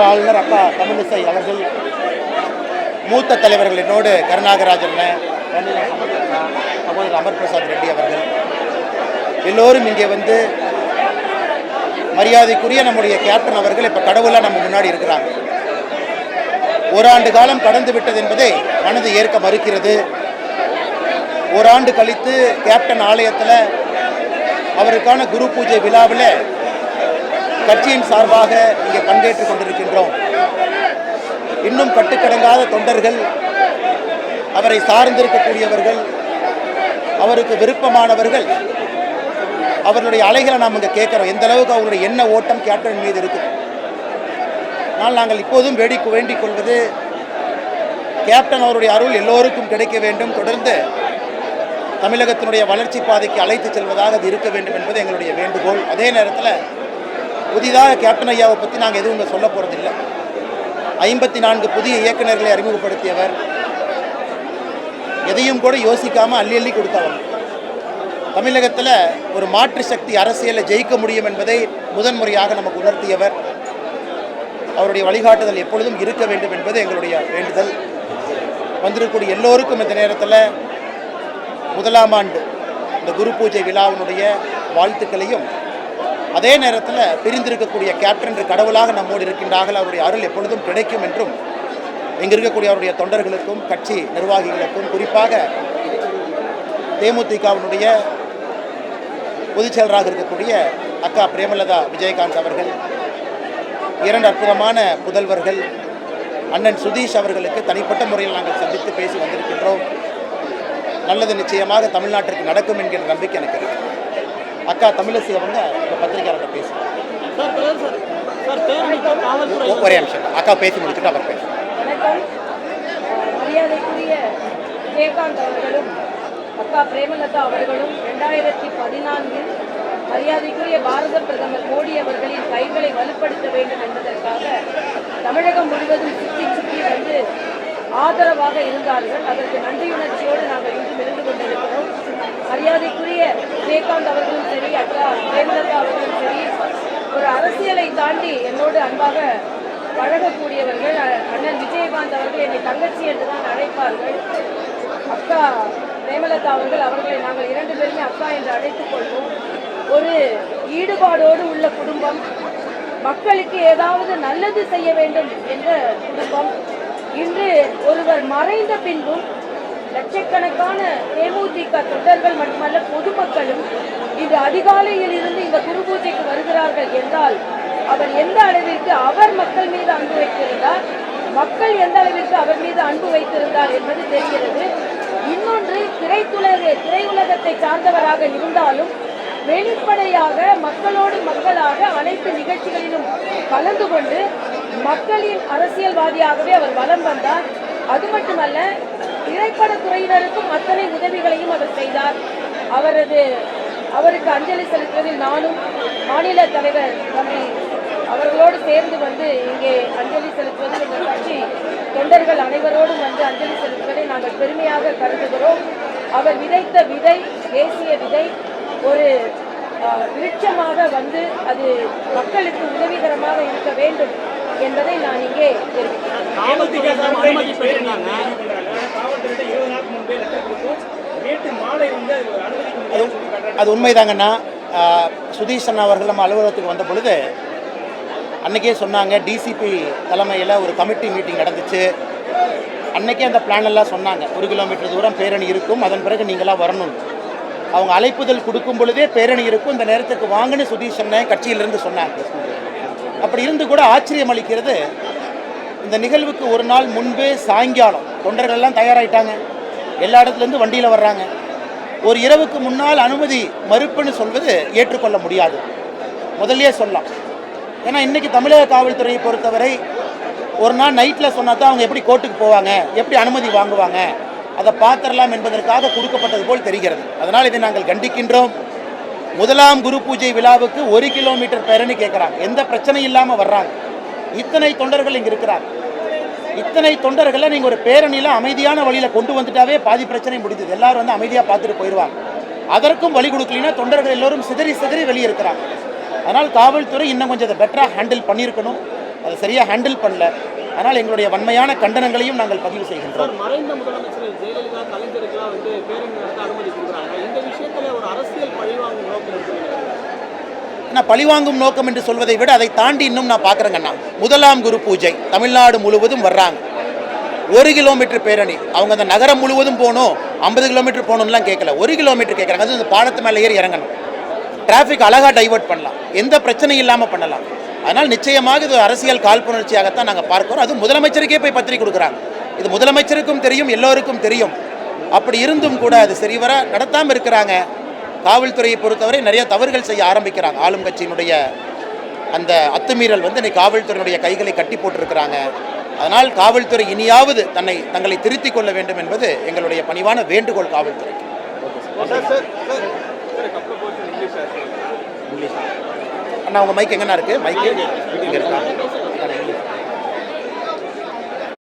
முன்னாள் ஆளுநர் அப்பா தமிழிசை அவர்கள் மூத்த தலைவர்கள் என்னோடு கருணாகராஜன் சகோதரர் அமர் பிரசாத் ரெட்டி அவர்கள். எல்லோரும் இங்கே வந்து மரியாதைக்குரிய நம்முடைய கேப்டன் அவர்கள் இப்போ கடவுளாக நம்ம முன்னாடி இருக்கிறாங்க. ஓராண்டு காலம் கடந்து விட்டது என்பதை மனது ஏற்க மறுக்கிறது. ஓராண்டு கழித்து கேப்டன் ஆலயத்தில் அவருக்கான குரு பூஜை விழாவில் கட்சியின் சார்பாக இங்கே பங்கேற்றுக் கொண்டிருக்கின்றோம். இன்னும் கட்டுக்கடங்காத தொண்டர்கள் அவரை சார்ந்திருக்கக்கூடியவர்கள் அவருக்கு விருப்பமானவர்கள் அவர்களுடைய அலைகளை நாம் இங்கே கேட்குறோம். எந்த அளவுக்கு அவருடைய எண்ண ஓட்டம் கேப்டன் மீது இருக்குது. ஆனால் நாங்கள் இப்போதும் வேடிக் வேண்டிக் கொள்வது கேப்டன் அவருடைய அருள் எல்லோருக்கும் கிடைக்க வேண்டும். தொடர்ந்து தமிழகத்தினுடைய வளர்ச்சி பாதைக்கு அழைத்து செல்வதாக அது இருக்க வேண்டும் என்பது எங்களுடைய வேண்டுகோள். அதே நேரத்தில் புதிதாக கேப்டன் ஐயாவை பற்றி நாங்கள் எதுவும் இங்கே சொல்ல போகிறதில்லை ஐம்பத்தி நான்கு புதிய இயக்குநர்களை அறிமுகப்படுத்தியவர். எதையும் கூட யோசிக்காமல் அள்ளி அள்ளி கொடுத்தவர். தமிழகத்தில் ஒரு மாற்று சக்தி அரசியலை ஜெயிக்க முடியும் என்பதை முதன்முறையாக நமக்கு உணர்த்தியவர். அவருடைய வழிகாட்டுதல் எப்பொழுதும் இருக்க வேண்டும் என்பது எங்களுடைய வேண்டுதல். வந்திருக்கக்கூடிய எல்லோருக்கும் இந்த நேரத்தில் முதலாம் ஆண்டு இந்த குரு பூஜை விழாவினுடைய வாழ்த்துக்களையும் அதே நேரத்தில் பிரிந்திருக்கக்கூடிய கேப்டன் என்று கடவுளாக நம்மோடு இருக்கின்றார்கள். அவருடைய அருள் எப்பொழுதும் கிடைக்கும் என்றும் இங்கு இருக்கக்கூடிய அவருடைய தொண்டர்களுக்கும் கட்சி நிர்வாகிகளுக்கும் குறிப்பாக தேமுதிகவினுடைய பொதுச் செயலராக இருக்கக்கூடிய அக்கா பிரேமலதா விஜயகாந்த் அவர்கள் இரண்டு அற்புதமான புதல்வர்கள் அண்ணன் சுதீஷ் அவர்களுக்கு தனிப்பட்ட முறையில் நாங்கள் சந்தித்து பேசி வந்திருக்கின்றோம். நல்லது நிச்சயமாக தமிழ்நாட்டிற்கு நடக்கும் என்கிற நம்பிக்கை எனக்கு இருக்கிறது அக்கா தமிழிசை அவங்க இந்த பத்திரிகையாளர்கிட்ட பேசுவோம் சார் தலைவர் சார் சார் பேரணிக்கு காவல்துறை ஒரே நிமிஷம். அக்கா பேசி முடிச்சுட்டு அவர் பேசுவோம். விஜயகாந்த் அவர்களும் அக்கா பிரேமலதா அவர்களும் ரெண்டாயிரத்தி பதினான்கில் மரியாதைக்குரிய பாரத பிரதமர் மோடி அவர்களின் கைகளை வலுப்படுத்த வேண்டும் என்பதற்காக தமிழகம் முழுவதும் சுற்றி சுற்றி வந்து ஆதரவாக இருந்தார்கள். அதற்கு நன்றியுணர்ச்சியோடு நாங்கள் இன்றும் இருந்து கொண்டிருக்கிறோம் மரியாதைக்குரிய விஜயகாந்த் அவர்களும் சரி அக்கா பிரேமலதா அவர்களும் சரி ஒரு அரசியலை தாண்டி என்னோடு அன்பாக பழகக்கூடியவர்கள் அண்ணன் விஜயகாந்த் அவர்கள் என்னை தங்கச்சி என்று தான் அழைப்பார்கள். அக்கா பிரேமலதா அவர்கள் அவர்களை நாங்கள் இரண்டு பேருமே அக்கா என்று அழைத்துக் கொள்வோம். ஒரு ஈடுபாடோடு உள்ள குடும்பம் மக்களுக்கு ஏதாவது நல்லது செய்ய வேண்டும் என்ற குடும்பம் இன்று ஒருவர் மறைந்த பின்பும் லட்சக்கணக்கான தேமுதிக தொண்டர்கள் மட்டுமல்ல பொதுமக்களும் இன்று அதிகாலையில் இருந்து இந்த குரு பூஜைக்கு வருகிறார்கள் என்றால் அவர் எந்த அளவிற்கு அவர் மக்கள் மீது அன்பு வைத்திருந்தார் மக்கள் எந்த அளவிற்கு அவர் மீது அன்பு வைத்திருந்தார் என்பது தெரிகிறது. இன்னொன்று திரைத்துலக திரையுலகத்தை சார்ந்தவராக இருந்தாலும் வெளிப்படையாக மக்களோடு மக்களாக அனைத்து நிகழ்ச்சிகளிலும் கலந்து கொண்டு மக்களின் அரசியல்வாதியாகவே அவர் வலம் வந்தார். அது மட்டுமல்ல திரைப்படத் துறையினருக்கும் அத்தனை உதவிகளையும் அவர் செய்தார். அவரது அவருக்கு அஞ்சலி செலுத்துவதில் நானும் மாநில தலைவர் தம்பி அவர்களோடு சேர்ந்து வந்து இங்கே அஞ்சலி செலுத்துவதில் எங்கள் கட்சி தொண்டர்கள் அனைவரோடும் வந்து அஞ்சலி செலுத்துவதை நாங்கள் பெருமையாக கருதுகிறோம். அவர் விதைத்த விதை தேசிய விதை ஒரு விருட்சமாக வந்து அது மக்களுக்கு உதவிகரமாக இருக்க வேண்டும் என்பதை நான் இங்கே அது உண்மைதாங்கண்ணா. சுதீஷ் அண்ணா அவர்கள் நம்ம அலுவலகத்துக்கு வந்த பொழுது அன்றைக்கே சொன்னாங்க டிசிபி தலைமையில் ஒரு கமிட்டி மீட்டிங் நடந்துச்சு. அன்றைக்கே அந்த பிளானெல்லாம் சொன்னாங்க. ஒரு கிலோமீட்டர் தூரம் பேரணி இருக்கும் அதன் பிறகு நீங்களாம் வரணும். அவங்க அழைப்புதல் கொடுக்கும் பொழுதே பேரணி இருக்கும். இந்த நேரத்துக்கு வாங்கன்னு சுதீஷ் அண்ணன் கட்சியிலிருந்து சொன்னாங்க. அப்படி இருந்து கூட ஆச்சரியம் அளிக்கிறது இந்த நிகழ்வுக்கு ஒரு நாள் முன்பே சாயங்காலம் தொண்டர்கள் எல்லாம் தயாராயிட்டாங்க. எல்லா இடத்துலேருந்து வண்டியில் வர்றாங்க. ஒரு இரவுக்கு முன்னால் அனுமதி மறுப்புன்னு சொல்வது ஏற்றுக்கொள்ள முடியாது. முதல்லையே சொல்லலாம். ஏன்னா இன்றைக்கி தமிழக காவல்துறையை பொறுத்தவரை ஒரு நாள் நைட்டில் சொன்னால் தான் அவங்க எப்படி கோர்ட்டுக்கு போவாங்க எப்படி அனுமதி வாங்குவாங்க அதை பார்த்துடலாம் என்பதற்காக கொடுக்கப்பட்டது போல் தெரிகிறது. அதனால் இதை நாங்கள் கண்டிக்கின்றோம். முதலாம் குரு பூஜை விழாவுக்கு ஒரு கிலோமீட்டர் பேரணி கேட்குறாங்க. எந்த பிரச்சனையும் இல்லாமல் வர்றாங்க. இத்தனை தொண்டர்கள் இங்கே இருக்கிறாங்க. இத்தனை தொண்டர்களை நீங்கள் ஒரு பேரணியில் அமைதியான வழியில் கொண்டு வந்துட்டாவே பாதி பிரச்சனை முடிஞ்சது. எல்லாரும் வந்து அமைதியாக பார்த்துட்டு போயிடுவாங்க அதற்கும் வழி கொடுக்கலைன்னா தொண்டர்கள் எல்லோரும் சிதறி சிதறி வெளியே இருக்கிறாங்க. அதனால் காவல்துறை இன்னும் கொஞ்சம் இதை பெட்டராக ஹேண்டில் பண்ணியிருக்கணும். அதை சரியாக ஹேண்டில் பண்ணல. அதனால் எங்களுடைய வன்மையான கண்டனங்களையும் நாங்கள் பதிவு செய்கின்றோம். மறைந்த முதலமைச்சர் ஜெயலலிதா கலைஞருக்குலாம் வந்து பேரணி நடத்த அனுமதி கொடுக்குறாங்க. இந்த விஷயத்துல ஒரு அரசியல் பழிவாங்கும் நோக்கம் நான் பழிவாங்கும் நோக்கம் என்று சொல்வதை விட அதை தாண்டி இன்னும் நான் பார்க்குறேங்கண்ணா முதலாம் குரு பூஜை தமிழ்நாடு முழுவதும் வர்றாங்க. ஒரு கிலோமீட்டர் பேரணி. அவங்க அந்த நகரம் முழுவதும் போகணும். ஐம்பது கிலோமீட்டர் போகணும்லாம் கேட்கல. ஒரு கிலோமீட்டர் கேட்குறாங்க. அது இந்த பாலத்து மேலே ஏறி இறங்கணும். டிராஃபிக் அழகாக டைவெர்ட் பண்ணலாம். எந்த பிரச்சனையும் இல்லாமல் பண்ணலாம். அதனால் நிச்சயமாக இது அரசியல் காழ்ப்புணர்ச்சியாகத்தான் நாங்கள் பார்க்குறோம். அது முதலமைச்சருக்கே போய் பத்திரிக்கை கொடுக்குறாங்க. இது முதலமைச்சருக்கும் தெரியும் எல்லோருக்கும் தெரியும். அப்படி இருந்தும் கூட அது சரிவர நடத்தாமல் இருக்கிறாங்க. காவல்துறையை பொறுத்தவரை நிறைய தவறுகள் செய்ய ஆரம்பிக்கிறாங்க. ஆளும் கட்சியினுடைய அந்த அத்துமீறல் வந்து இன்னைக்கு காவல்துறையினுடைய கைகளை கட்டி போட்டிருக்கிறாங்க. அதனால் காவல்துறை இனியாவது தன்னை தங்களை திருத்திக் கொள்ள வேண்டும் என்பது எங்களுடைய பணிவான வேண்டுகோள் காவல்துறைக்கு. இங்கிலீஷா அண்ணா உங்கள் மைக் எங்கன்னா இருக்குது மைக் இங்கே இருக்கா?